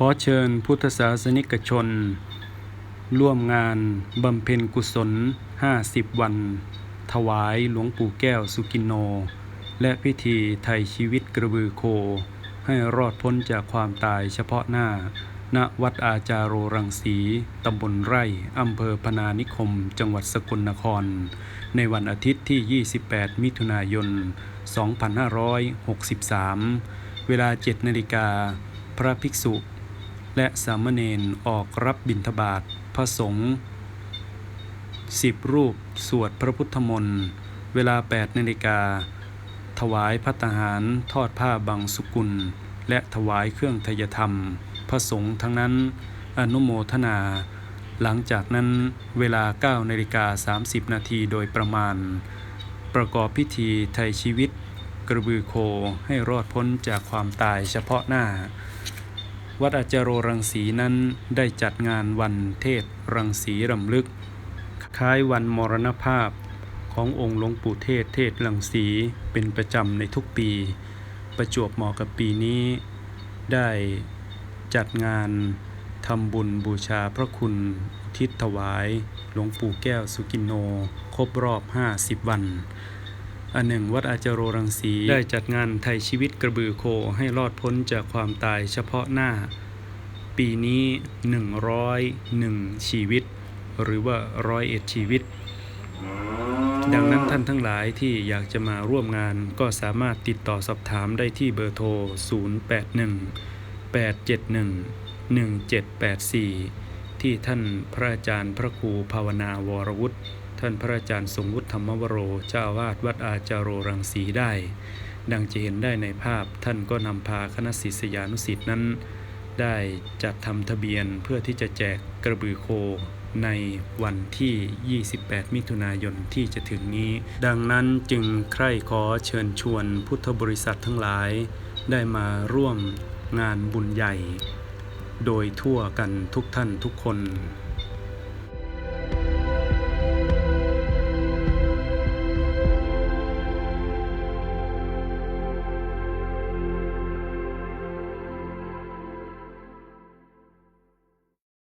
ขอเชิญพุทธศาสนิกชน ร่วมงานบำเพ็ญกุศล 50 วัน ถวายหลวงปู่แก้วสุกินโน และพิธีไทยชีวิตกระบือโค ให้รอดพ้นจากความตายเฉพาะหน้า ณ วัดอาจาโรรังสี ตำบลไร่อำเภอพนานิคม จังหวัดสกลนคร ในวันอาทิตย์ที่ 28 มิถุนายน 2563 เวลา 7 นาฬิกาพระภิกษุ และสามเณรออกรับบิณฑบาตพระสงฆ์สิบรูปสวดพระพุทธมนต์เวลา8นาฬิกา ถวายพัตหารทอดผ้าบางสุกุล และถวายเครื่องทยธรรม พระสงฆ์ทั้งนั้น อนุโมทนา หลังจากนั้นเวลา9นาฬิกา30 นาทีโดยประมาณ ประกอบพิธีไทยชีวิต กระบือโคให้รอดพ้นจากความตายเฉพาะหน้า วัดอาจารโรรังสีนั้นได้จัดงานวันเทศรังสีรำลึก คล้ายวันมรณภาพขององค์หลวงปู่เทศเทศรังสีเป็นประจำในทุกปี ประจวบเหมาะกับปีนี้ ได้จัดงานทำบุญบูชาพระคุณทิศถวาย หลวงปู่แก้วสุกินโน ครบรอบ 50 วัน อันหนึ่งวัดอาจารโรรังสีได้จัดงานไทยชีวิตกระบือโคให้รอดพ้นจากความตายเฉพาะหน้า ปีนี้ 101 ชีวิต หรือว่าร้อยเอ็ดชีวิต ดังนั้นท่านทั้งหลายที่อยากจะมาร่วมงานก็สามารถติดต่อสอบถามได้ที่เบอร์โทร 081 871 1784 ที่ท่านพระอาจารย์พระครูภาวนาวรวุฒิ ท่านพระอาจารย์ทรงวุฒิธรรมวโรเจ้าวาสวัดอาจารโรรังสีได้ ดังจะเห็นได้ในภาพท่านก็นำพาคณะศิษยานุศิษย์นั้น ได้จัดทำทะเบียนเพื่อที่จะแจกกระบือโคในวันที่ 28 มิถุนายนที่จะถึงนี้ ดังนั้นจึงใคร่ขอเชิญชวนพุทธบริษัททั้งหลาย ได้มาร่วมงานบุญใหญ่ โดยทั่วกันทุกท่านทุกคน